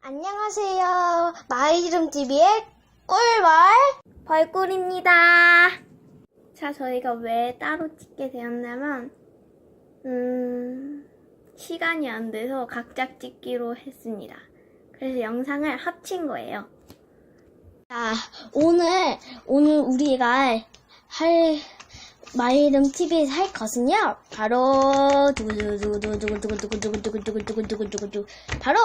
안녕하세요. 마이름TV의 꿀벌 벌꿀입니다. 자, 저희가 왜 따로 찍게 되었냐면, 음, 시간이 안 돼서 각자 찍기로 했습니다. 그래서 영상을 합친 거예요. 자, 오늘, 오늘 우리가 할, 마이름 TV에서 할 것은요, 바로, 두구두구두구두구두구두구두구두구두구두구두구두구, 바로,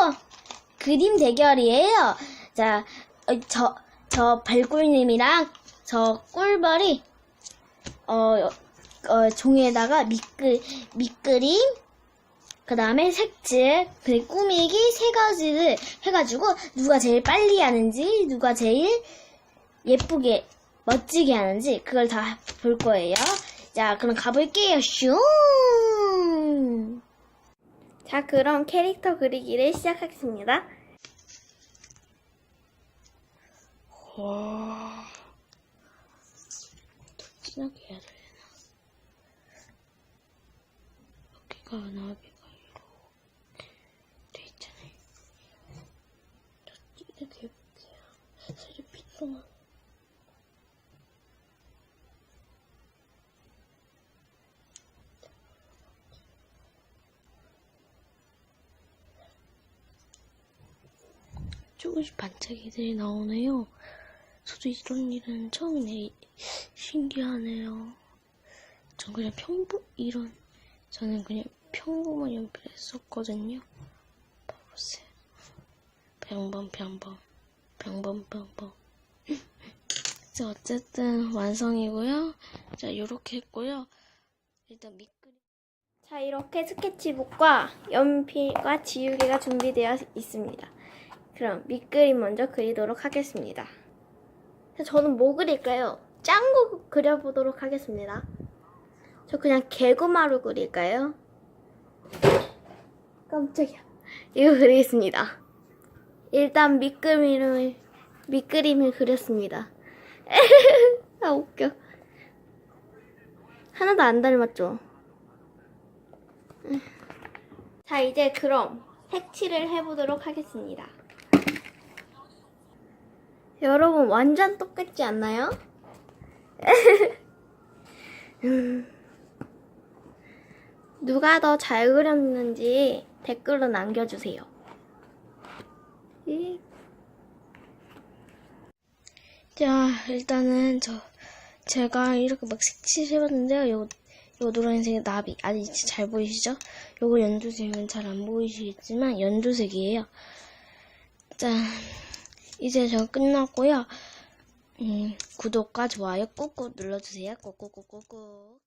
그림 대결이에요. 자, 어, 저, 저 발꿀님이랑 저 꿀벌이, 어, 어, 종이에다가 밑그, 밑그림, 그 다음에 색칠, 그리고 꾸미기 세 가지를 해가지고 누가 제일 빨리 하는지, 누가 제일 예쁘게, 멋지게 하는지, 그걸 다 볼 거예요. 자, 그럼 가볼게요. 슝! 자, 그럼 캐릭터 그리기를 시작하겠습니다. 와. 진하게 해야 되나? 여기가 나비가 이렇게 돼 있잖아요. 이렇게 해볼게요. 살이 핏동안. 조금씩 반짝이들이 나오네요. 저도 이런 일은 처음이네. 신기하네요. 전 그냥 평범, 이런, 저는 그냥 평범한 연필 했었거든요. 봐보세요. 평범, 평범, 평범, 평범. 자, 어쨌든 완성이고요. 자, 요렇게 했고요. 일단 밑그림. 자, 이렇게 스케치북과 연필과 지우개가 준비되어 있습니다. 그럼 밑그림 먼저 그리도록 하겠습니다. 저는 뭐 그릴까요? 짠 거 그려보도록 하겠습니다. 저 그냥 개구마로 그릴까요? 깜짝이야. 이거 그리겠습니다. 일단 밑그림을, 밑그림을 그렸습니다. 아, 웃겨. 하나도 안 닮았죠? 자, 이제 그럼 색칠을 해보도록 하겠습니다. 여러분 완전 똑같지 않나요? 음. 누가 더 잘 그렸는지 댓글로 남겨주세요. 이. 자, 일단은 저 제가 이렇게 막 색칠해봤는데요. 요, 요 노란색 나비 아직 잘 보이시죠? 요거 연두색은 잘 안 보이시겠지만 연두색이에요. 자, 이제 저 끝났고요. 음, 구독과 좋아요 꾹꾹 눌러주세요. 꾹꾹꾹꾹꾹.